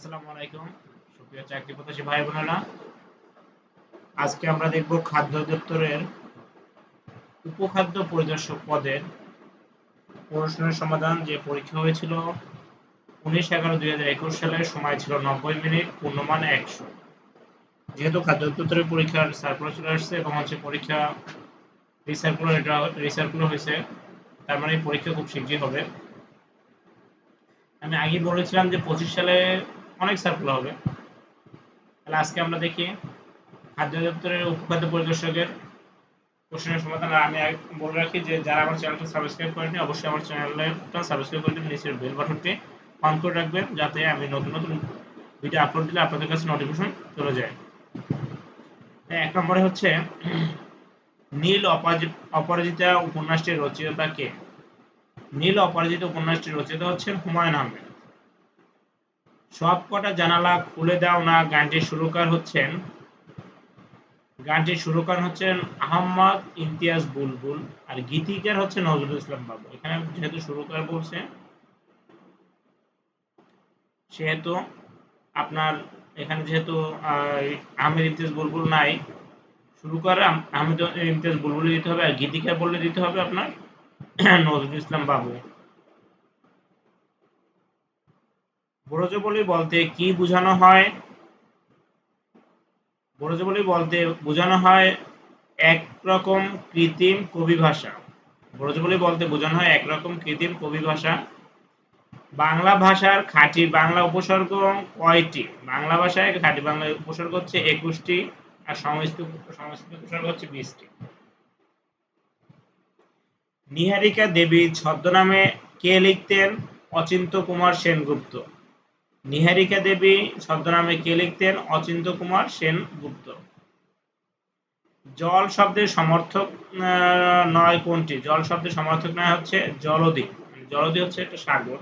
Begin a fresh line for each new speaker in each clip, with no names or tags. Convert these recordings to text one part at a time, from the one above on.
আসসালামু সুপ্রিয় চাকরি প্রত্যাশী ভাই বোনেরা, আজকে আমরা দেখব খাদ্য দপ্তরের উপখাদ্য পরিদর্শক পদের প্রশ্নের সমাধান। যে পরীক্ষা হয়েছিল উনিশ এগারো দুই হাজার একুশ সালের সময় ছিল নব্বই মিনিট, পূর্ণমান একশো। যেহেতু খাদ্য দপ্তরের পরীক্ষার সার্কুলার চলে আসছে এবং হচ্ছে পরীক্ষা রিসার্কুলার রিসার্কুলার হয়েছে, তার মানে পরীক্ষা খুব শীঘ্রই হবে। আমি আগে বলেছিলাম যে পঁচিশ সালে অনেক সার্কুলার হবে। তাহলে আজকে আমরা দেখি খাদ্য দপ্তরের উপখাদ্য পরিদর্শকের প্রশ্নের সমাধান। আমি বলে রাখি যে যারা আমার চ্যানেলটা সাবস্ক্রাইব করেনি অবশ্যই আমার চ্যানেলটা সাবস্ক্রাইব করে দিন নিচের বেল বাটনটি অন করে রাখবেন, যাতে আমি নতুন নতুন ভিডিও আপলোড দিলে আপনাদের কাছে নোটিফিকেশন চলে যায়। এক নম্বরে হচ্ছে নীল অপরাজিতা উপন্যাসটির রচয়িতা কে? নীল অপরাজিতা উপন্যাসটির রচয়িতা হচ্ছেন হুমায়ুন আহমেদ। সব কটা জানালা খুলে দাও না, গানটির সুরকার হচ্ছেন, গানটির সুরকার হচ্ছেন আহম্মদ ইমতিয়াজ বুলবুল আর গীতিকার হচ্ছে নজরুল ইসলাম বাবু। এখানে যেহেতু সুরকার বলছে, সেহেতু আপনার এখানে যেহেতু আহমেদ ইমতিয়াজ বুলবুল নাই, সুরকার আহমেদ ইমতিয়াজ বুলবুল দিতে হবে আর গীতিকার বললে দিতে হবে আপনার নজরুল ইসলাম বাবু ব্রজবলি বলতে কি বোঝানো হয়? ব্রজবলি বলতে বোঝানো হয় একরকম কৃত্রিম কবি ভাষা ব্রজবলি বলতে বোঝানো হয় একরকম কৃত্রিম কবি ভাষা বাংলা ভাষার খাঁটি বাংলা উপসর্গ কয়টি? বাংলা ভাষায় খাঁটি বাংলা উপসর্গ হচ্ছে একুশটি আর সংস্কৃত উপসর্গ হচ্ছে বিশটি। নিহারিকা দেবী ছদ্মনামে কে লিখতেন? অচিন্ত কুমার সেনগুপ্ত। নিহারিকা দেবী ছদ্মনামে কে লিখতেন? অচিন্ত কুমার সেনগুপ্ত জল শব্দের সমর্থক নয় কোনটি? জল শব্দের সমর্থক নয় হচ্ছে জলদি। জলদি হচ্ছে একটা সাগর।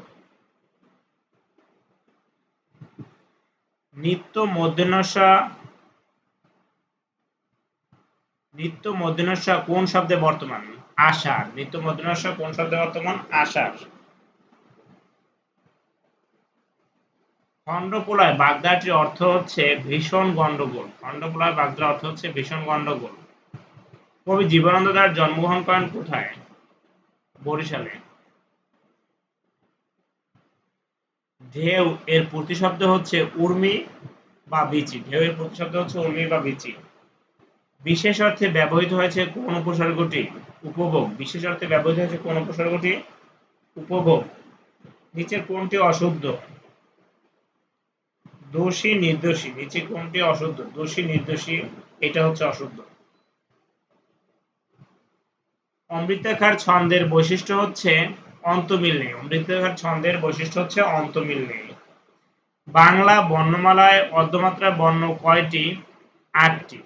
নিত্য মধ্যনস্যা নিত্য মধ্যনস্যা কোন শব্দে বর্তমান? আষাঢ়। নিত্য মধ্যনস্যা কোন শব্দে বর্তমান? আষাঢ়। খণ্ডপোলায় বাগদাটির অর্থ হচ্ছে ভীষণ গন্ডগোল খণ্ডপোলায় বাগদার অর্থ হচ্ছে ভীষণ গন্ডগোল কবি জীবনানন্দ দাস জন্মগ্রহণ করেন কোথায়? বরিশালে। ঢেউ এর প্রতিশব্দ হচ্ছে উর্মি বা বিচি। ঢেউ এর প্রতিশব্দ হচ্ছে উর্মি বা বিচি। বিশেষ অর্থে ব্যবহৃত হয়েছে কোন উপসর্গটি? উপভোগ। বিশেষ অর্থে ব্যবহৃত হয়েছে কোন উপসর্গটি? উপভোগ। নিচের কোনটি অশুদ্ধ? দোষী নির্দোষী নিচে কোনটি অশুদ্ধ? দোষী নির্দোষী, এটা হচ্ছে অশুদ্ধ। অমৃতাকার ছন্দের বৈশিষ্ট্য হচ্ছে অন্তমিল নেই। অমৃতাকার ছন্দের বৈশিষ্ট্য হচ্ছে অন্তমিল নেই। বাংলা বর্ণমালায় অর্ধমাত্রা বর্ণ কয়টি? আটটি।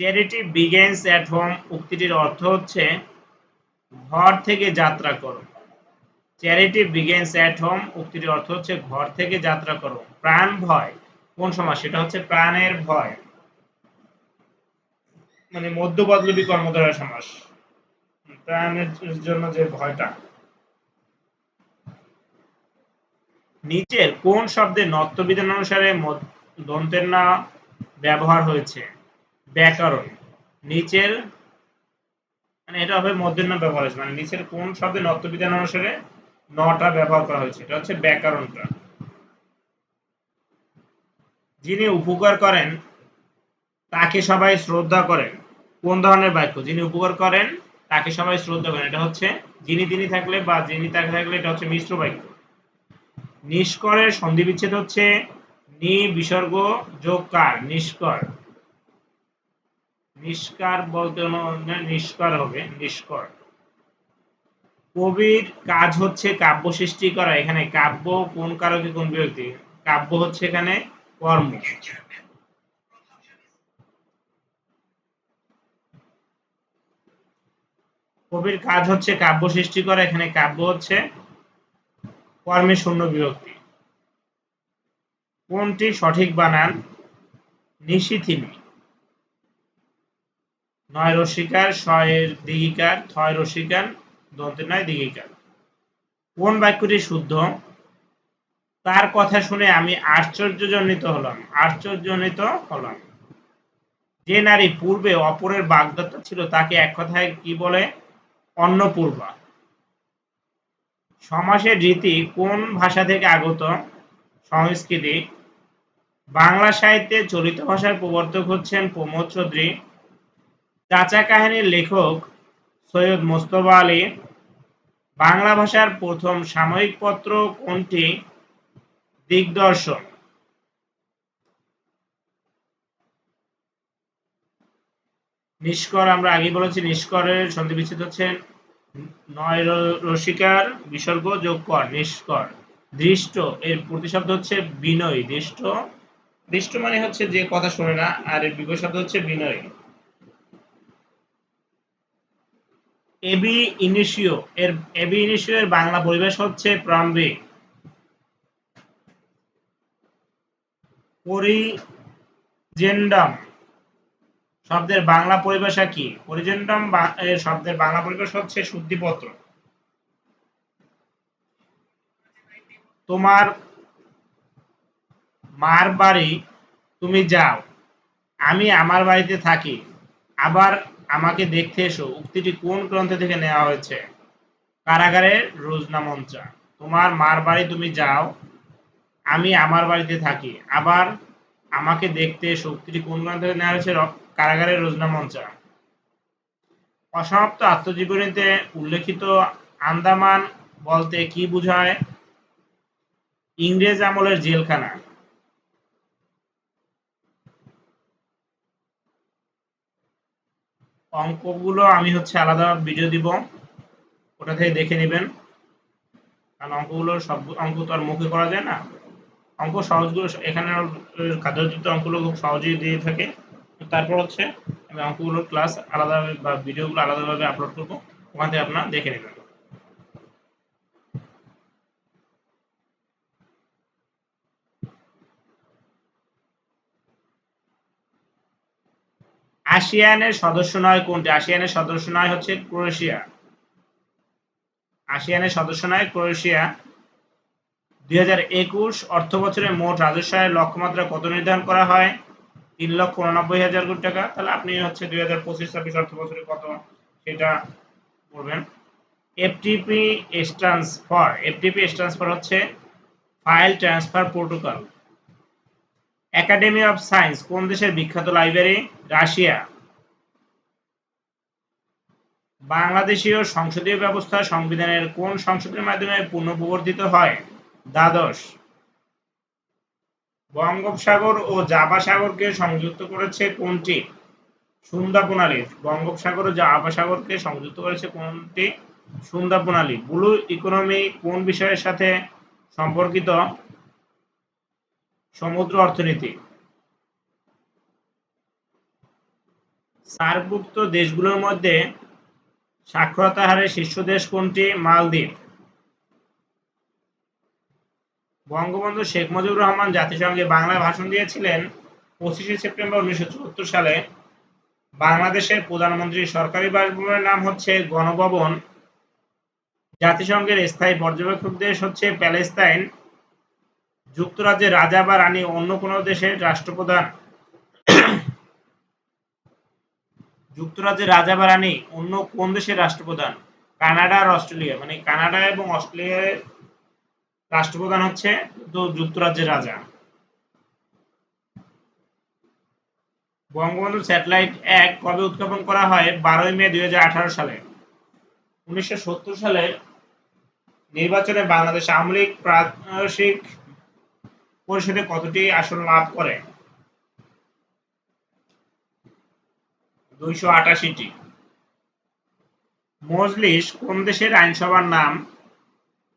চ্যারিটি বিগেন্স অ্যাট হোম উক্তিটির অর্থ হচ্ছে, ঘর থেকে যাত্রা করো। চ্যারিটি বিগেন্স অ্যাট হোম উক্তিটির অর্থ হচ্ছে ঘর থেকে যাত্রা করো। প্রাণ ভয়, কোন সমাজ? সেটা হচ্ছে প্রাণের ভয়। মানে মধ্যপদলবী কর্মধারয় সমাস প্রাণের জন্য যে ভয়টা। নিচের কোন শব্দে নত্যবিধান অনুসারে দন্তের না ব্যবহার হয়েছে? ব্যাকরণ। নিচের মানে এটা হবে মধ্যের না ব্যবহার হয়েছে। মানে নিচের কোন শব্দে নত্যবিধান অনুসারে নটা ব্যবহার করা হয়েছে। এটা হচ্ছে ব্যাকরণটা। যিনি উপকার করেন, তাকে সবাই শ্রদ্ধা করেন। কোন ধরনের বাক্য? যিনি উপকার করেন, তাকে সবাই শ্রদ্ধা করেন। এটা হচ্ছে যিনি তিনি থাকলে বা যিনি তাকে থাকলে, এটা হচ্ছে মিশ্র বাক্য। নিষ্করের সন্ধি বিচ্ছেদ হচ্ছে নি বিসর্গ যোগ কার? নিষ্কর। নিষ্কার বলতে নিষ্কর হবে, নিষ্কর। কবির কাজ হচ্ছে কাব্য সৃষ্টি করা। এখানে কাব্য কোন কারকে, কোন বিভক্তি? কাব্য হচ্ছে এখানে কর্ম। কবির কাজ হচ্ছে কাব্য সৃষ্টি করা। এখানে কাব্য হচ্ছে কর্মে শূন্য বিভক্তি। কোনটি সঠিক বানান? নিশিথিনী নয় রসিকার ছয়ের দিগিকার, থয় রসিকার দন্তের নয় দিগিকার কোন বাক্যটি শুদ্ধ? তার কথা শুনে আমি আশ্চর্যজনিত হলাম আশ্চর্যজনিত হলাম। যে নারী পূর্বে অপরের বাগদত্তা ছিল, তাকে এক কথায় কি বলে? অন্নপূর্বা। সমাসের রীতি কোন ভাষা থেকে আগত? সংস্কৃতি। বাংলা সাহিত্যে চলিত ভাষার প্রবর্তক হচ্ছেন প্রমোদ চৌধুরী। চাচা কাহিনীর লেখক সৈয়দ মোস্তফা আলী, বাংলা ভাষার প্রথম সাময়িক পত্র কোনটি? দিগদর্শন। নিষ্কর, আমরা আগে বলেছি, নিষ্করের সন্ধি বিচ্ছেদ হচ্ছে নয় রসিকার বিসর্গ যোগ কর, নিষ্কর। দৃষ্ট, এর প্রতিশব্দ হচ্ছে বিনয়, দৃষ্ট। দৃষ্ট মানে হচ্ছে যে কথা শোনে না, আর এর বিপরীত শব্দ হচ্ছে বিনয়। এবি ইনিশিও এর, এবি ইনিশিও এর বাংলা পরিবেশ হচ্ছে প্রাম্বিক পরিজেন্ডাম। শব্দের বাংলা পরিভাষা কি? পরিজেন্ডাম শব্দের বাংলা পরিভাষা হচ্ছে শুদ্ধিপত্র। তোমার মার বাড়ি তুমি যাও। আমি আমার বাড়িতে থাকি। আবার আমাকে দেখতে এসো। উক্তিটি কোন গ্রন্থ থেকে নেওয়া হয়েছে? কারাগারের রোজনা মঞ্চা তোমার মার বাড়ি তুমি যাও, আমি আমার বাড়িতে থাকি। আবার আমাকে দেখতে এসো। উক্তিটি কোন গ্রন্থ থেকে নেওয়া হয়েছে? কারাগারের রোজনা মঞ্চা অসমাপ্ত আত্মজীবনীতে উল্লেখিত আন্দামান বলতে কি বোঝায়? ইংরেজ আমলের জেলখানা। অঙ্কগুলো আমি হচ্ছে আলাদা ভিডিও দিব। ওটা থেকে দেখে নেবেন। কারণ অঙ্কগুলো সব অঙ্ক তো আর মুখে করা যায় না। অঙ্ক সহজগুলো এখানে খাদ্যযুক্ত অঙ্কগুলো খুব সহজেই দিয়ে থাকে। তারপর হচ্ছে আমি অঙ্কগুলোর ক্লাস আলাদাভাবে বা ভিডিওগুলো আলাদাভাবে আপলোড করব। ওখান থেকে আপনারা দেখে নেবেন। আসিয়ানের সদস্য নয় কোনটি? আসিয়ানের সদস্য নয় হচ্ছে ক্রোয়েশিয়া। আসিয়ানের সদস্য নয় ক্রোয়েশিয়া। দুই হাজার একুশ অর্থ বছরে মোট রাজস্ব লক্ষ্যমাত্রা কত নির্ধারণ করা হয়? তিন লক্ষ উননব্বই হাজার কোটি টাকা। তাহলে আপনি হচ্ছে দুই হাজার পঁচিশ, ছাব্বিশ অর্থ বছরে কত? সেটা করবেন এফটিপি ট্রান্সফার এফটিপি ট্রান্সফার হচ্ছে file transfer protocol academy of science কোন দেশের বিখ্যাত লাইব্রেরি রাশিয়া। বাংলাদেশীয় সংসদীয় ব্যবস্থা সংবিধানের কোন সংসদের মাধ্যমে পুনঃপ্রবর্তিত হয়? দ্বাদশ। বঙ্গোপসাগর ও জাভা সাগরকে সংযুক্ত করেছে কোনটি? সুন্দা প্রণালী। বঙ্গোপসাগর ও জাভা সাগরকে সংযুক্ত করেছে কোনটি? সুন্দা প্রণালী। ব্লু ইকোনমি কোন বিষয়ের সাথে সম্পর্কিত? সমুদ্র অর্থনীতি। সার্কভুক্ত দেশগুলোর মধ্যে সাক্ষরতা হারে শীর্ষ দেশ কোনটি? মালদ্বীপ। বঙ্গবন্ধু শেখ মুজিবুর রহমান জাতিসংঘে বাংলায় ভাষণ দিয়েছিলেন পঁচিশে সেপ্টেম্বর উনিশশো চুয়াত্তর সালে। বাংলাদেশের প্রধানমন্ত্রীর সরকারি বাসভবনের নাম হচ্ছে গণভবন। জাতিসংঘের স্থায়ী পর্যবেক্ষক দেশ হচ্ছে প্যালেস্তাইন। যুক্তরাজ্যের রাজা বা রানী অন্য কোন দেশের রাষ্ট্রপ্রধান যুক্তরাজ্যের রাজা বা রানী অন্য কোন দেশের রাষ্ট্রপ্রধান? কানাডা আর অস্ট্রেলিয়া। মানে কানাডা এবং অস্ট্রেলিয়ার রাষ্ট্রপ্রধান হচ্ছে যুক্তরাজ্যের রাজা। বঙ্গবন্ধু স্যাটেলাইট এক কবে উৎক্ষেপণ করা হয়? বারোই মে দুই আঠারো সালে। উনিশশো সত্তর সালে নির্বাচনে বাংলাদেশ আওয়ামী লীগ প্রাদেশিক পরিষদে কতটি আসন লাভ করে? দুইশো আটাশিটি। মজলিস কোন দেশের আইনসভার নাম?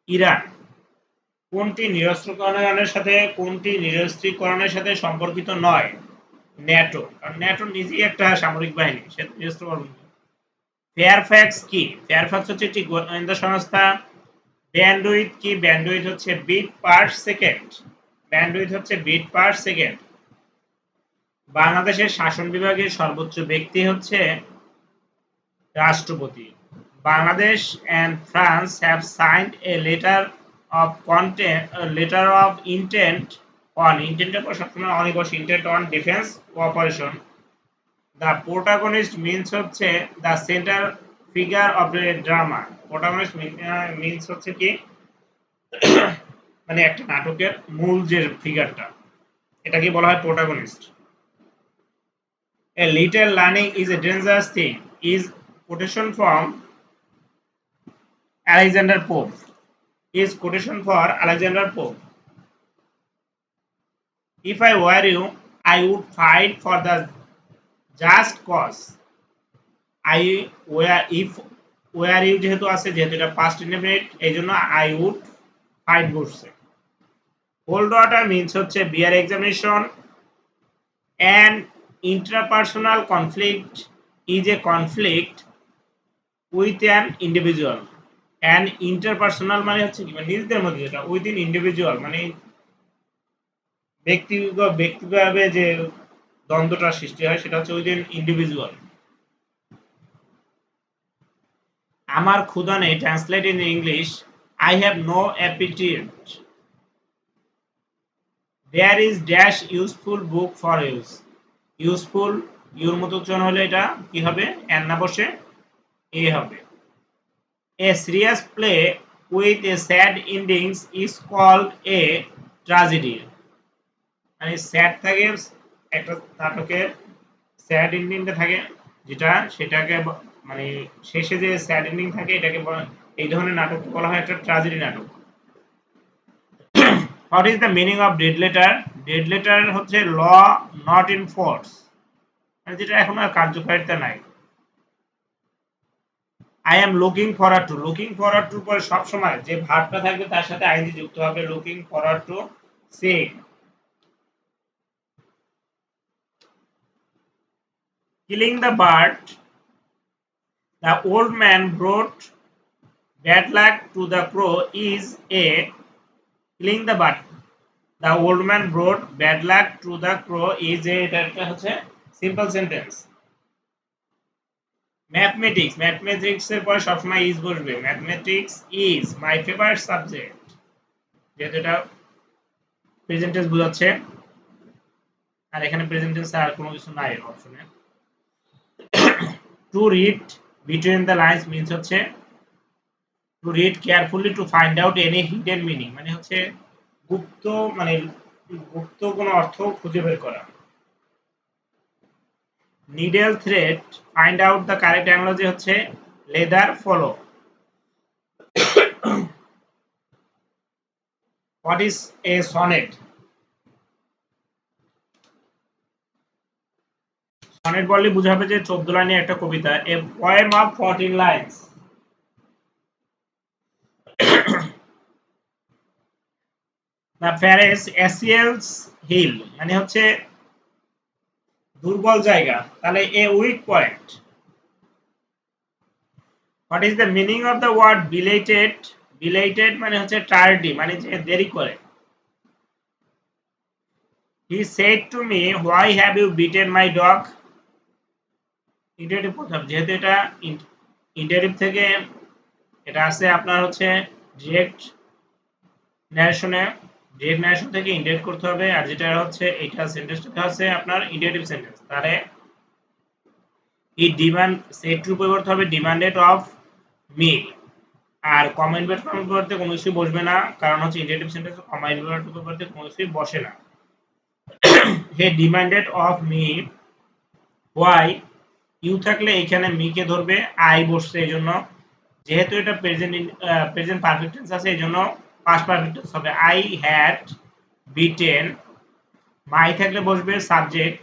ইরান। কোনটি নিরস্ত্রীকরণের সাথে, কোনটি নিরস্ত্রীকরণের সাথে সম্পর্কিত নয়? ন্যাটো। কারণ ন্যাটো নিজেই একটা সামরিক বাহিনী, সে নিরস্ত্রকরণ ফেয়ারফ্যাক্স কি? ফেয়ারফ্যাক্স হচ্ছে একটি গোয়েন্দা সংস্থা। ব্যান্ডউইথ কি? ব্যান্ডউইথ হচ্ছে বিট পার সেকেন্ড। ব্যান্ডউইথ হচ্ছে বিট পার সেকেন্ড। বাংলাদেশের শাসন বিভাগের সর্বোচ্চ ব্যক্তি হচ্ছে রাষ্ট্রপতি। Bangladesh and France have signed a letter of content letter of intent on ইন্টেন্টের পর সবসময় অনেক বসে intent on defence cooperation the protagonist means হচ্ছে the centre figure of the drama protagonist means হচ্ছে কি? মানে একটা নাটকের মূল যে ফিগারটা এটাকে বলা হয় protagonist A little learning is a dangerous thing is quotation from Alexander Pope. Is quotation for Alexander Pope. If I were you, I would fight for the just cause. I were if were you যেহেতু আছে যেহেতু এটা past indefinite এই জন্য I would fight বসছে cold water means হচ্ছে beer examination and interpersonal conflict is a conflict with an individual and interpersonal মানে হচ্ছে কি? মানে নিজেদের মধ্যে যেটা উইথ ইন ইন্ডিভিজুয়াল মানে ব্যক্তিগত ব্যক্তিভাবে যে দ্বন্দ্বটা সৃষ্টি হয় সেটা হচ্ছে উইথ ইন ইন্ডিভিজুয়াল আমার নেই translate in English I have no appetite there is dash useful book for use useful your মতো উচ্চারণ হলে এটা কি হবে? এন না বসে, এ হবে। A serious play with a sad endings is called a tragedy মানে স্যাড থাকে, একটা নাটকের স্যাড এন্ডিংটা থাকে, যেটা সেটাকে মানে শেষে যে স্যাড এন্ডিং থাকে, এটাকে এই ধরনের নাটক বলা হয় একটা ট্রাজেডি নাটক। What is the meaning of dead letter dead letter হচ্ছে ল নট ইন ফোর্স মানে যেটা এখন আর কার্যকারিতা নাই। I am looking forward to looking forward to পরে সবসময় যে ভার্বটা থাকবে তার সাথে আইনজি যুক্ত হবে। লুকিং ফরওয়ার্ড টু সে killing the bird, the old man brought bad luck to the crow is a killing the bird the old man brought bad luck to the crow is a এটা একটা হচ্ছে simple sentence mathematics mathematics এর পরে সবসময় is বসবে। Mathematics is my favourite subject যেহেতু এটা প্রেজেন্টেন্স বোঝাচ্ছে। আর এখানে প্রেজেন্টেন্স আর কোনো কিছু নাই অপশনে to read between the lines means হচ্ছে to read carefully to find out any hidden meaning মানে হচ্ছে গুপ্ত মানে গুপ্ত কোনো অর্থ খুঁজে বের করা। Needle thread find out the correct analogy হচ্ছে leather follow. What is a sonnet sonnet বললে বুঝাবে যে চোদ্দ লাইনের একটা কবিতা a poem of fourteen lines the phrase Achilles heel মানে হচ্ছে দুর্বল জায়গা। তাহলে a weak point what is the meaning of the word belated belated মানে হচ্ছে টার্ডি মানে যে দেরি করে। He said to me why have you beaten my dog interrogative প্রথম, যেহেতু এটা ইন্টারেটিভ থেকে এটা আছে আপনার হচ্ছে ডিরেক্ট ন্যারেশনে ডিরেক্ট ন্যারেশন থেকে ইন্টারেক্ট করতে হবে, আর যেটা হচ্ছে এটা সেন্টেন্সটা হচ্ছে আপনার ইন্টারেটিভ সেন্টেন্স তাহলে ই ডিমান্ড সেট টু পরিবর্তে হবে ডিমান্ডেড অফ মি আর কমেন্ট বেট কমেন্ট পরিবর্তে কোনো কিছুই বসবে না, কারণ হচ্ছে ইন্টারেটিভ সেন্টেন্স কমেন্ট বেট পরিবর্তে কোনো কিছুই বসে না। He demanded of me why you থাকলে এখানে মি কে ধরবে আই বসছে, এই জন্য যেহেতু এটা প্রেজেন্ট প্রেজেন্ট পারফেক্ট টেন্স আছে এই জন্য পাস্ট পারফেক্ট টেন্স হবে। আই হ্যাড বিটেন মাই থাকলে বসবে সাবজেক্ট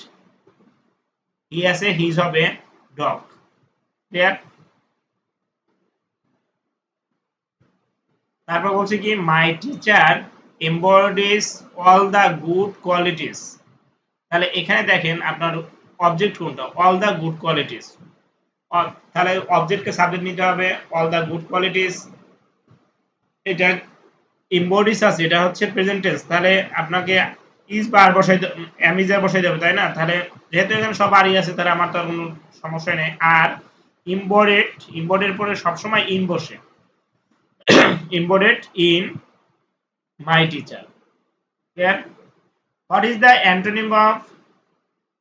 হি আছে হিজ হবে ডগ ক্লিয়ার তারপর বলছে কি my teacher embodies all the good qualities তাহলে এখানে দেখেন আপনার অবজেক্ট কোনটা? অল দ্য গুড কোয়ালিটিস তাহলে অবজেক্টকে সাবজেক্ট নিতে হবে অল দ্য গুড কোয়ালিটিস এটা ইম্বডিস আছে, এটা হচ্ছে প্রেজেন্ট টেন্স তাহলে আপনাকে ইজ বার বসাই অ্যামিজার বসাই দেবে তাই না? তাহলে যেহেতু এখানে সব আরই আছে, তাহলে আমার তো কোনো সমস্যা নেই। আর ইম্বডেড ইম্বডের পরে সবসময় ইন বসে। Embedded in my teacher clear? Is is the antonym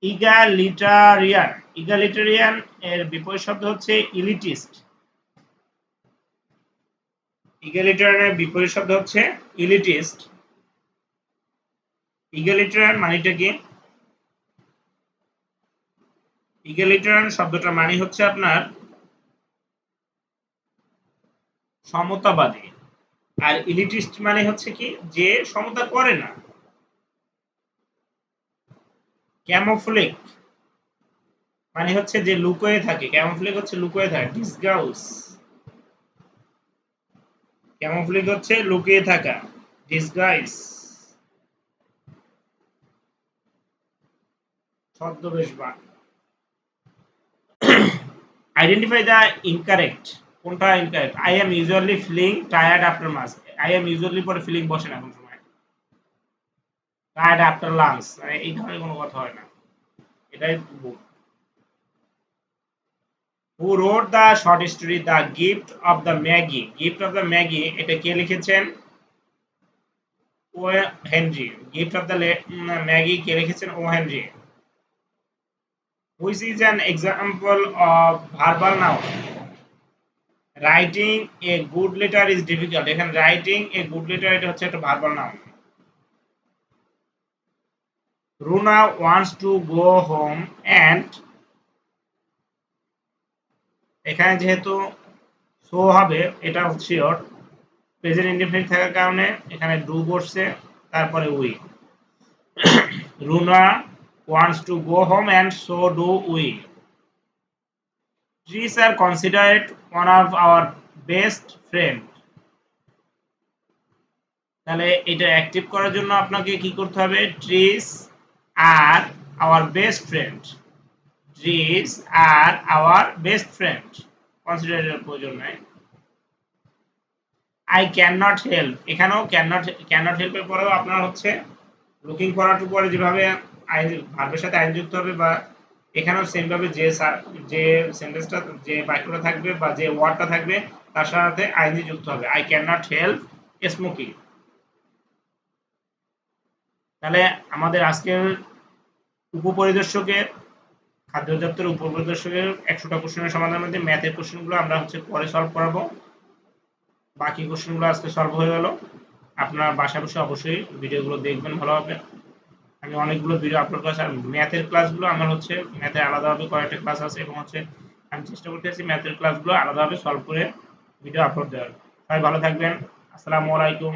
egalitarian. Egalitarian এর বিপরীত শব্দ হচ্ছে ইলিটিস্ট। ইগালিটারিয়ান এর বিপরীত শব্দ হচ্ছে ইলিটিস্ট। ইগালিটারিয়ান মানেটা কি? ইগালিটারিয়ান শব্দটা মানে হচ্ছে আপনার সমতাবাদী। আর ইলিটিস্ট মানে হচ্ছে কি? যে সমতা করে না। ক্যামোফ্লেক মানে হচ্ছে যে লুকোয়ে থাকে। ক্যামোফ্লেক হচ্ছে লুকোয়ে থাকে ডিসগাউস ক্যামোফ্লেক হচ্ছে লুকিয়ে থাকা ডিসগাইস ছদ্মবেশ বা আইডেন্টিফাই দ্য ইনকারেক্ট কোনটা incorrect I am usually feeling tired after mass I am usually পরে ফিলিং বসে না সময়। টায়ার্ড আফটার লাঞ্চ এই ধরনের কোনো কথা হয় না। এটাই ভুল। Who wrote the short story the gift of the Magi gift of the Magi এটা কে লিখেছেন? O Henry gift of the Magi কে লিখেছেন? O Henry which is an example of verbal noun. Writing a good letter is difficult. এখানে writing a good letter, এটা হচ্ছে একটা verbal noun. Runa wants to go home and এখানে যেহেতু show হবে, এটা হচ্ছে ওর প্রেজেন্ট ইন্ডিপেন্ডেন্ট থাকার কারণে এখানে ডু বসছে, তারপরে we Runa wants to go home and so do we trees are considered one of our best friend তাহলে এটা অ্যাক্টিভ করার জন্য আপনাকে কি করতে হবে? Trees are our best friend trees are our best friend কনসিডারের প্রয়োজন নাই। আই ক্যান নট হেল্প এখানেও ক্যান নট ক্যান নট হেল্পের পরেও আপনার হচ্ছে লুকিং ফরওয়ার্ড পরে যেভাবে আইন ভার্বের সাথে আইন যুক্ত হবে বা এখানেও সেম ভাবে যে যে সেন্টেন্সটা যে বাক্যটা থাকবে বা যে ওয়ার্ডটা থাকবে, তার সাথে আইনজি যুক্ত হবে। I can not help smoking তাহলে আমাদের আজকের উপপরিদর্শকের, খাদ্য দপ্তরের উপপরিদর্শকের একশোটা কোশ্চেনের সমাধানের মধ্যে ম্যাথের কোশ্চেনগুলো আমরা হচ্ছে পরে সলভ করাবো। বাকি কোশ্চেনগুলো আজকে সলভ হয়ে গেল। আপনারা বাসা বসে অবশ্যই ভিডিওগুলো দেখবেন ভালোভাবে আমি অনেকগুলো ভিডিও আপলোড করেছি আর ম্যাথের ক্লাসগুলো আমার হচ্ছে ম্যাথের আলাদাভাবে কয়েকটা ক্লাস আছে এবং হচ্ছে আমি চেষ্টা করতেছি ম্যাথের ক্লাসগুলো আলাদাভাবে সলভ করে ভিডিও আপলোড দেওয়ার। সবাই ভালো থাকবেন। আসসালামু আলাইকুম।